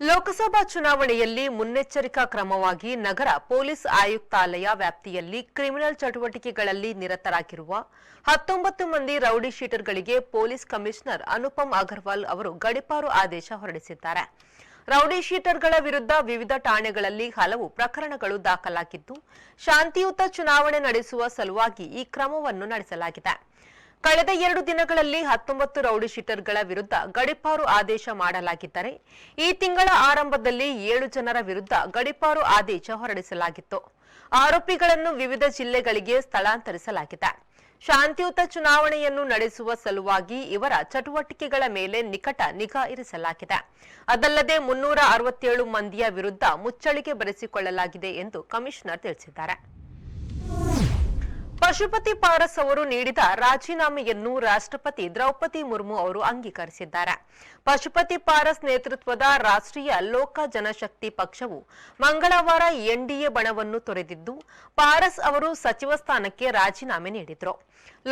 ಲೋಕಸಭಾ ಚುನಾವಣೆಯಲ್ಲಿ ಮುನ್ನೆಚ್ಚರಿಕಾ ಕ್ರಮವಾಗಿ ನಗರ ಪೊಲೀಸ್ ಆಯುಕ್ತಾಲಯ ವ್ಯಾಪ್ತಿಯಲ್ಲಿ ಕ್ರಿಮಿನಲ್ ಚಟುವಟಿಕೆಗಳಲ್ಲಿ ನಿರತರಾಗಿರುವ ಹತ್ತೊಂಬತ್ತು ಮಂದಿ ರೌಡಿ ಶೀಟರ್ಗಳಿಗೆ ಪೊಲೀಸ್ ಕಮಿಷನರ್ ಅನುಪಮ್ ಅಗರ್ವಾಲ್ ಅವರು ಗಡಿಪಾರು ಆದೇಶ ಹೊರಡಿಸಿದ್ದಾರೆ. ರೌಡಿ ಶೀಟರ್ಗಳ ವಿರುದ್ಧ ವಿವಿಧ ಠಾಣೆಗಳಲ್ಲಿ ಹಲವು ಪ್ರಕರಣಗಳು ದಾಖಲಾಗಿದ್ದು, ಶಾಂತಿಯುತ ಚುನಾವಣೆ ನಡೆಸುವ ಸಲುವಾಗಿ ಈ ಕ್ರಮವನ್ನು ನಡೆಸಲಾಗಿದೆ. ಕಳೆದ ಎರಡು ದಿನಗಳಲ್ಲಿ ಹತ್ತೊಂಬತ್ತು ರೌಡಿ ಶೀಟರ್ಗಳ ವಿರುದ್ಧ ಗಡಿಪಾರು ಆದೇಶ ಮಾಡಲಾಗಿದ್ದರೆ, ಈ ತಿಂಗಳ ಆರಂಭದಲ್ಲಿ ಏಳು ಜನರ ವಿರುದ್ಧ ಗಡಿಪಾರು ಆದೇಶ ಹೊರಡಿಸಲಾಗಿತ್ತು. ಆರೋಪಿಗಳನ್ನು ವಿವಿಧ ಜಿಲ್ಲೆಗಳಿಗೆ ಸ್ಥಳಾಂತರಿಸಲಾಗಿದೆ. ಶಾಂತಿಯುತ ಚುನಾವಣೆಯನ್ನು ನಡೆಸುವ ಸಲುವಾಗಿ ಇವರ ಚಟುವಟಿಕೆಗಳ ಮೇಲೆ ನಿಕಟ ನಿಗಾ ಇರಿಸಲಾಗಿದೆ. ಅದಲ್ಲದೆ ಮುನ್ನೂರ ಅರವತ್ತೇಳು ಮಂದಿಯ ವಿರುದ್ಧ ಮುಚ್ಚಳಿಕೆ ಬರೆಸಿಕೊಳ್ಳಲಾಗಿದೆ ಎಂದು ಕಮಿಷನರ್ ತಿಳಿಸಿದ್ದಾರೆ. ಪಶುಪತಿ ಪಾರಸ್ ಅವರು ನೀಡಿದ ರಾಜೀನಾಮೆಯನ್ನು ರಾಷ್ಟ್ರಪತಿ ದ್ರೌಪದಿ ಮುರ್ಮು ಅವರು ಅಂಗೀಕರಿಸಿದ್ದಾರೆ. ಪಶುಪತಿ ಪಾರಸ್ ನೇತೃತ್ವದ ರಾಷ್ಟ್ರೀಯ ಲೋಕ ಜನಶಕ್ತಿ ಪಕ್ಷವು ಮಂಗಳವಾರ ಎನ್ಡಿಎ ಬಣವನ್ನು ತೊರೆದಿದ್ದು, ಪಾರಸ್ ಅವರು ಸಚಿವ ಸ್ಥಾನಕ್ಕೆ ರಾಜೀನಾಮೆ ನೀಡಿದರು.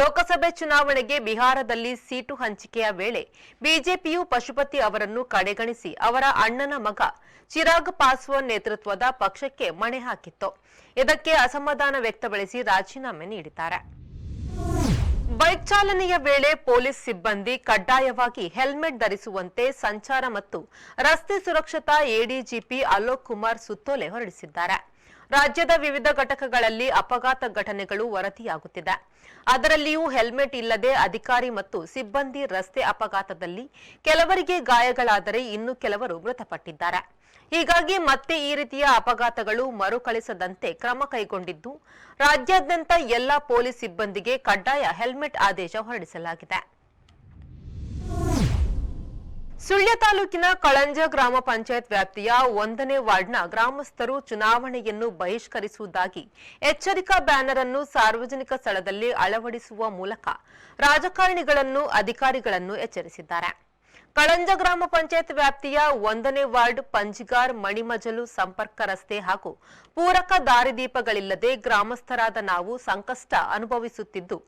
ಲೋಕಸಭೆ ಚುನಾವಣೆಗೆ ಬಿಹಾರದಲ್ಲಿ ಸೀಟು ಹಂಚಿಕೆಯ ವೇಳೆ ಬಿಜೆಪಿಯು ಪಶುಪತಿ ಅವರನ್ನು ಕಡೆಗಣಿಸಿ ಅವರ ಅಣ್ಣನ ಮಗ ಚಿರಾಗ್ ಪಾಸ್ವಾನ್ ನೇತೃತ್ವದ ಪಕ್ಷಕ್ಕೆ ಮಣೆ ಹಾಕಿತ್ತು. ಇದಕ್ಕೆ ಅಸಮಾಧಾನ ವ್ಯಕ್ತಪಡಿಸಿ ರಾಜೀನಾಮೆ ನೀಡಿದ್ದಾರೆ. ಬೈಕ್ ಚಾಲನೆಯ ವೇಳೆ ಪೊಲೀಸ್ ಸಿಬ್ಬಂದಿ ಕಡ್ಡಾಯವಾಗಿ ಹೆಲ್ಮೆಟ್ ಧರಿಸುವಂತೆ ಸಂಚಾರ ಮತ್ತು ರಸ್ತೆ ಸುರಕ್ಷತಾ ಎಡಿಜಿಪಿ ಅಲೋಕ್ ಕುಮಾರ್ ಸುತ್ತೋಲೆ ಹೊರಡಿಸಿದ್ದಾರೆ. ರಾಜ್ಯದ ವಿವಿಧ ಘಟಕಗಳಲ್ಲಿ ಅಪಘಾತ ಘಟನೆಗಳು ವರದಿಯಾಗುತ್ತಿದೆ. ಅದರಲ್ಲಿಯೂ ಹೆಲ್ಮೆಟ್ ಇಲ್ಲದೆ ಅಧಿಕಾರಿ ಮತ್ತು ಸಿಬ್ಬಂದಿ ರಸ್ತೆ ಅಪಘಾತದಲ್ಲಿ ಕೆಲವರಿಗೆ ಗಾಯಗಳಾದರೆ ಇನ್ನು ಕೆಲವರು ಮೃತಪಟ್ಟಿದ್ದಾರೆ. ಹೀಗಾಗಿ ಮತ್ತೆ ಈ ರೀತಿಯ ಅಪಘಾತಗಳು ಮರುಕಳಿಸದಂತೆ ಕ್ರಮ ಕೈಗೊಂಡಿದ್ದು, ರಾಜ್ಯಾದ್ಯಂತ ಎಲ್ಲಾ ಪೊಲೀಸ್ ಸಿಬ್ಬಂದಿಗೆ ಕಡ್ಡಾಯ ಹೆಲ್ಮೆಟ್ ಆದೇಶ ಹೊರಡಿಸಲಾಗಿದೆ. ಸುಳ್ಯ ತಾಲೂಕಿನ ಕಳಂಜ ಗ್ರಾಮ ಪಂಚಾಯತ್ ವ್ಯಾಪ್ತಿಯ ಒಂದನೇ ವಾರ್ಡ್ನ ಗ್ರಾಮಸ್ಥರು ಚುನಾವಣೆಯನ್ನು ಬಹಿಷ್ಕರಿಸುವುದಾಗಿ ಎಚ್ಚರಿಕಾ ಬ್ಯಾನರ್ ಅನ್ನು ಸಾರ್ವಜನಿಕ ಸ್ಥಳದಲ್ಲಿ ಅಳವಡಿಸುವ ಮೂಲಕ ರಾಜಕಾರಣಿಗಳನ್ನು, ಅಧಿಕಾರಿಗಳನ್ನು ಎಚ್ಚರಿಸಿದ್ದಾರೆ. ಕಳಂಜ ಗ್ರಾಮ ಪಂಚಾಯತ್ ವ್ಯಾಪ್ತಿಯ ಒಂದನೇ ವಾರ್ಡ್ ಪಂಜಿಗಾರ್ ಮಣಿಮಜಲು ಸಂಪರ್ಕ ರಸ್ತೆ ಹಾಗೂ ಪೂರಕ ದಾರಿದೀಪಗಳಿಲ್ಲದೆ ಗ್ರಾಮಸ್ಥರಾದ ನಾವು ಸಂಕಷ್ಟ ಅನುಭವಿಸುತ್ತಿದ್ದು,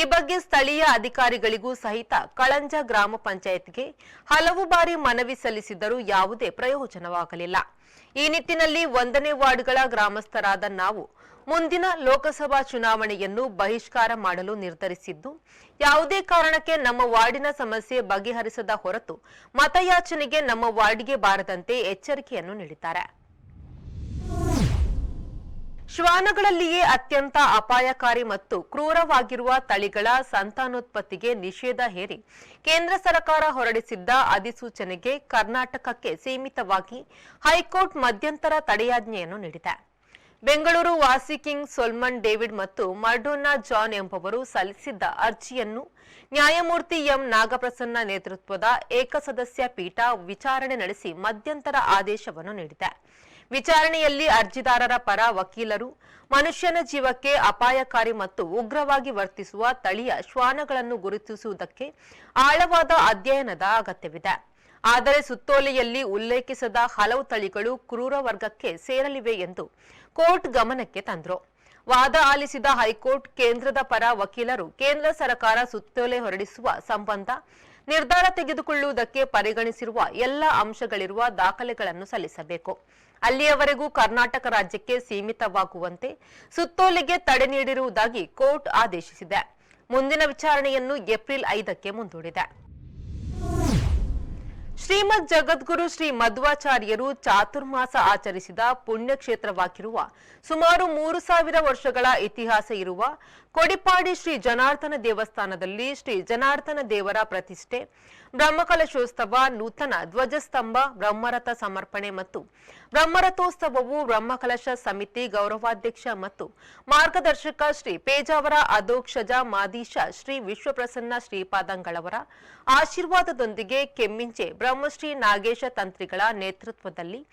ಈ ಬಗ್ಗೆ ಸ್ಥಳೀಯ ಅಧಿಕಾರಿಗಳಿಗೂ ಸಹಿತ ಕಳಂಜ ಗ್ರಾಮ ಪಂಚಾಯತ್ಗೆ ಹಲವು ಬಾರಿ ಮನವಿ ಸಲ್ಲಿಸಿದರೂ ಯಾವುದೇ ಪ್ರಯೋಜನವಾಗಲಿಲ್ಲ. ಈ ನಿಟ್ಟಿನಲ್ಲಿ ಒಂದನೇ ವಾರ್ಡ್ಗಳ ಗ್ರಾಮಸ್ಥರಾದ ನಾವು ಮುಂದಿನ ಲೋಕಸಭಾ ಚುನಾವಣೆಯನ್ನು ಬಹಿಷ್ಕಾರ ಮಾಡಲು ನಿರ್ಧರಿಸಿದ್ದು, ಯಾವುದೇ ಕಾರಣಕ್ಕೆ ನಮ್ಮ ವಾರ್ಡಿನ ಸಮಸ್ಯೆ ಬಗೆಹರಿಸದ ಹೊರತು ಮತಯಾಚನೆಗೆ ನಮ್ಮ ವಾರ್ಡ್ಗೆ ಬಾರದಂತೆ ಎಚ್ಚರಿಕೆಯನ್ನು ನೀಡಿದ್ದಾರೆ. ಶ್ವಾನಗಳಲ್ಲಿಯೇ ಅತ್ಯಂತ ಅಪಾಯಕಾರಿ ಮತ್ತು ಕ್ರೂರವಾಗಿರುವ ತಳಿಗಳ ಸಂತಾನೋತ್ಪತ್ತಿಗೆ ನಿಷೇಧ ಹೇರಿ ಕೇಂದ್ರ ಸರ್ಕಾರ ಹೊರಡಿಸಿದ್ದ ಅಧಿಸೂಚನೆಗೆ ಕರ್ನಾಟಕಕ್ಕೆ ಸೀಮಿತವಾಗಿ ಹೈಕೋರ್ಟ್ ಮಧ್ಯಂತರ ತಡೆಯಾಜ್ಞೆಯನ್ನು ನೀಡಿದೆ. ಬೆಂಗಳೂರು ವಾಸಿ ಕಿಂಗ್ ಸೊಲ್ಮನ್ ಡೇವಿಡ್ ಮತ್ತು ಮರ್ಡೋನಾ ಜಾನ್ ಎಂಬವರು ಸಲ್ಲಿಸಿದ್ದ ಅರ್ಜಿಯನ್ನು ನ್ಯಾಯಮೂರ್ತಿ ಎಂ ನಾಗಪ್ರಸನ್ನ ನೇತೃತ್ವದ ಏಕಸದಸ್ಯ ಪೀಠ ವಿಚಾರಣೆ ನಡೆಸಿ ಮಧ್ಯಂತರ ಆದೇಶವನ್ನು ನೀಡಿದೆ. ವಿಚಾರಣೆಯಲ್ಲಿ ಅರ್ಜಿದಾರರ ಪರ ವಕೀಲರು, ಮನುಷ್ಯನ ಜೀವಕ್ಕೆ ಅಪಾಯಕಾರಿ ಮತ್ತು ಉಗ್ರವಾಗಿ ವರ್ತಿಸುವ ತಳಿಯ ಶ್ವಾನಗಳನ್ನು ಗುರುತಿಸುವುದಕ್ಕೆ ಆಳವಾದ ಅಧ್ಯಯನದ ಅಗತ್ಯವಿದೆ. ಆದರೆ ಸುತ್ತೋಲೆಯಲ್ಲಿ ಉಲ್ಲೇಖಿಸದ ಹಲವು ತಳಿಗಳು ಕ್ರೂರ ವರ್ಗಕ್ಕೆ ಸೇರಲಿವೆ ಎಂದು ಕೋರ್ಟ್ ಗಮನಕ್ಕೆ ತಂದರು. ವಾದ ಆಲಿಸಿದ ಹೈಕೋರ್ಟ್ ಕೇಂದ್ರದ ಪರ ವಕೀಲರು ಕೇಂದ್ರ ಸರ್ಕಾರ ಸುತ್ತೋಲೆ ಹೊರಡಿಸುವ ಸಂಬಂಧ ನಿರ್ಧಾರ ತೆಗೆದುಕೊಳ್ಳುವುದಕ್ಕೆ ಪರಿಗಣಿಸಿರುವ ಎಲ್ಲ ಅಂಶಗಳಿರುವ ದಾಖಲೆಗಳನ್ನು ಸಲ್ಲಿಸಬೇಕು. ಅಲ್ಲಿಯವರೆಗೂ ಕರ್ನಾಟಕ ರಾಜ್ಯಕ್ಕೆ ಸೀಮಿತವಾಗುವಂತೆ ಸುತ್ತೋಲೆಗೆ ತಡೆ ನೀಡಿರುವುದಾಗಿ ಕೋರ್ಟ್ ಆದೇಶಿಸಿದೆ. ಮುಂದಿನ ವಿಚಾರಣೆಯನ್ನು ಏಪ್ರಿಲ್ ಐದಕ್ಕೆ ಮುಂದೂಡಿದೆ. ಶ್ರೀಮದ್ ಜಗದ್ಗುರು ಶ್ರೀ ಮಧ್ವಾಚಾರ್ಯರು ಚಾತುರ್ಮಾಸ ಆಚರಿಸಿದ ಪುಣ್ಯಕ್ಷೇತ್ರವಾಗಿರುವ ಸುಮಾರು ಮೂರು ಸಾವಿರ ವರ್ಷಗಳ ಇತಿಹಾಸ ಇರುವ ಕೊಡಿಪಾಡಿ ಶ್ರೀ ಜನಾರ್ದನ ದೇವಸ್ಥಾನದಲ್ಲಿ ಶ್ರೀ ಜನಾರ್ದನ ದೇವರ ಪ್ರತಿಷ್ಠೆ ಬ್ರಹ್ಮಕಲಶೋತ್ಸವ, ನೂತನ ಧ್ವಜಸ್ತಂಭ, ಬ್ರಹ್ಮರಥ ಸಮರ್ಪಣೆ ಮತ್ತು ಬ್ರಹ್ಮರಥೋತ್ಸವವು ಬ್ರಹ್ಮಕಲಶ ಸಮಿತಿ ಗೌರವಾಧ್ಯಕ್ಷ ಮತ್ತು ಮಾರ್ಗದರ್ಶಕ ಶ್ರೀ ಪೇಜಾವರ ಅಧೋಕ್ಷಜ ಮಾದೀಶ, ಶ್ರೀ ವಿಶ್ವಪ್ರಸನ್ನ ಶ್ರೀಪಾದಂಗಳವರ ಆಶೀರ್ವಾದದೊಂದಿಗೆ ಕೆಮ್ಮಿಂಚೆ ಬ್ರಹ್ಮಶ್ರೀ ನಾಗೇಶ ತಂತ್ರಿಗಳ ನೇತೃತ್ವದಲ್ಲಿ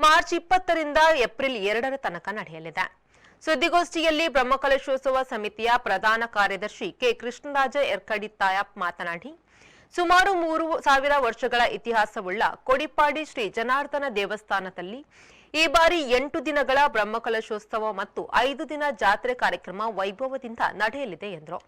ಮಾರ್ಚ್ ಇಪ್ಪತ್ತರಿಂದ ಏಪ್ರಿಲ್ ಎರಡರ ತನಕ ನಡೆಯಲಿದೆ. ಸುದ್ದಿಗೋಷ್ಠಿಯಲ್ಲಿ ಬ್ರಹ್ಮಕಲಶೋತ್ಸವ ಸಮಿತಿಯ ಪ್ರಧಾನ ಕಾರ್ಯದರ್ಶಿ ಕೆ. ಕೃಷ್ಣರಾಜ ಎರ್ಕಡಿ ತಾಯಪ್ ಮಾತನಾಡಿ ಸುಮಾರು ಮೂರು ಸಾವಿರ ವರ್ಷಗಳ ಇತಿಹಾಸವುಳ್ಳ ಕೊಡಿಪಾಡಿ ಶ್ರೀ ಜನಾರ್ದನ ದೇವಸ್ಥಾನದಲ್ಲಿ ಈ ಬಾರಿ ಎಂಟು ದಿನಗಳ ಬ್ರಹ್ಮಕಲಶೋತ್ಸವ ಮತ್ತು ಐದು ದಿನ ಜಾತ್ರೆ ಕಾರ್ಯಕ್ರಮ ವೈಭವದಿಂದ ನಡೆಯಲಿದೆ ಎಂದರು.